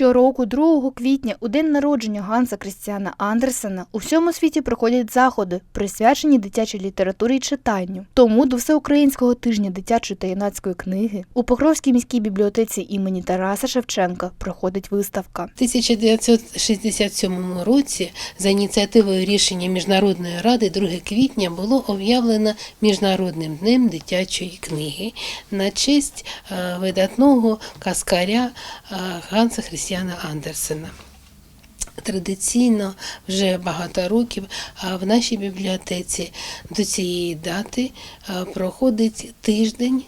Щороку, 2 квітня, у день народження Ганса Крістіана Андерсена, у всьому світі проходять заходи, присвячені дитячій літературі і читанню. Тому до всеукраїнського тижня дитячої та юнацької книги у Покровській міській бібліотеці імені Тараса Шевченка проходить виставка. У 1967 році за ініціативою рішення Міжнародної ради 2 квітня було об'явлено Міжнародним днем дитячої книги на честь е, видатного каскаря е, Ганса Христіана Андерсена. Традиційно вже багато років в нашій бібліотеці до цієї дати проходить тиждень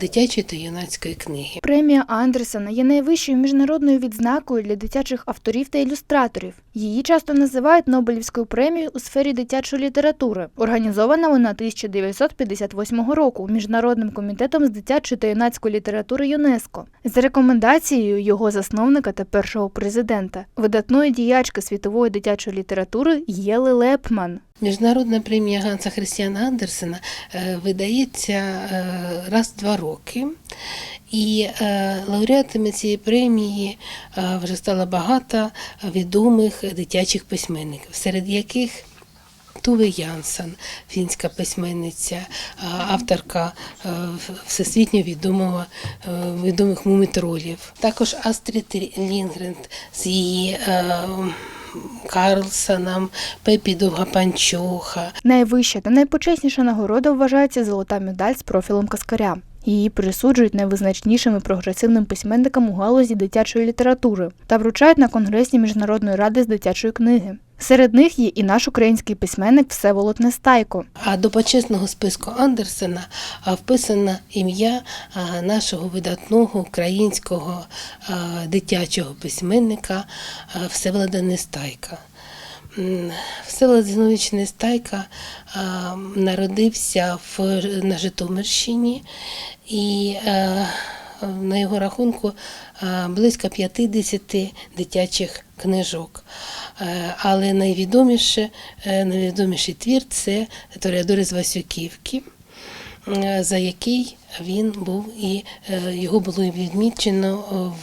дитячої та юнацької книги. Премія Андерсена є найвищою міжнародною відзнакою для дитячих авторів та ілюстраторів. Її часто називають Нобелівською премією у сфері дитячої літератури. Організована вона 1958 року Міжнародним комітетом з дитячої та юнацької літератури ЮНЕСКО за рекомендацією його засновника та першого президента, видатної діячки світової дитячої літератури Єли Лепман. Міжнародна премія Ганса Христіана Андерсена е, видається е, раз в два роки. І е, лауреатами цієї премії вже стало багато відомих дитячих письменників, серед яких Туве Янсен, фінська письменниця, е, авторка е, всесвітньо відомого, е, відомих мумітролів. Також Астрід Лінгрен з її Карлсоном, Пепі Довгопанчоха, Найвища та найпочесніша нагорода вважається золота медаль з профілем каскаря. Її присуджують найвизначнішим і прогресивним письменникам у галузі дитячої літератури та вручають на Конгресі Міжнародної ради з дитячої книги. Серед них є і наш український письменник Всеволод Нестайко. А до почесного списку Андерсена а, вписано ім'я нашого видатного українського дитячого письменника Всеволода Нестайка. Всеволод Зінович Нестайка народився в, на Житомирщині і на його рахунку близько 50 дитячих книжок. Е, Але найвідоміше, е, найвідоміший твір це Тореадори з Васюківки, е, за який він був і е, його було відмічено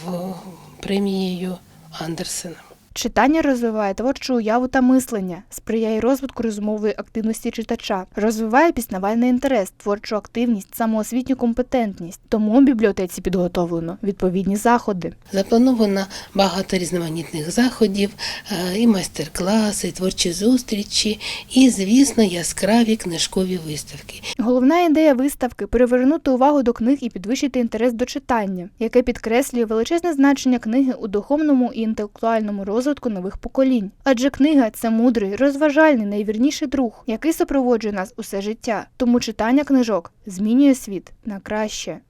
в премією Андерсена. Читання розвиває творчу уяву та мислення, сприяє розвитку розумової активності читача, розвиває пізнавальний інтерес, творчу активність, самоосвітню компетентність. Тому у бібліотеці підготовлено відповідні заходи. Заплановано багато різноманітних заходів, е, і майстер-класи, і творчі зустрічі, і, звісно, яскраві книжкові виставки. Головна ідея виставки привернути увагу до книг і підвищити інтерес до читання, яке підкреслює величезне значення книги у духовному і інтелектуальному розвитку нових поколінь. Адже книга це мудрий, розважальний, найвірніший друг, який супроводжує нас усе життя. Тому читання книжок змінює світ на краще.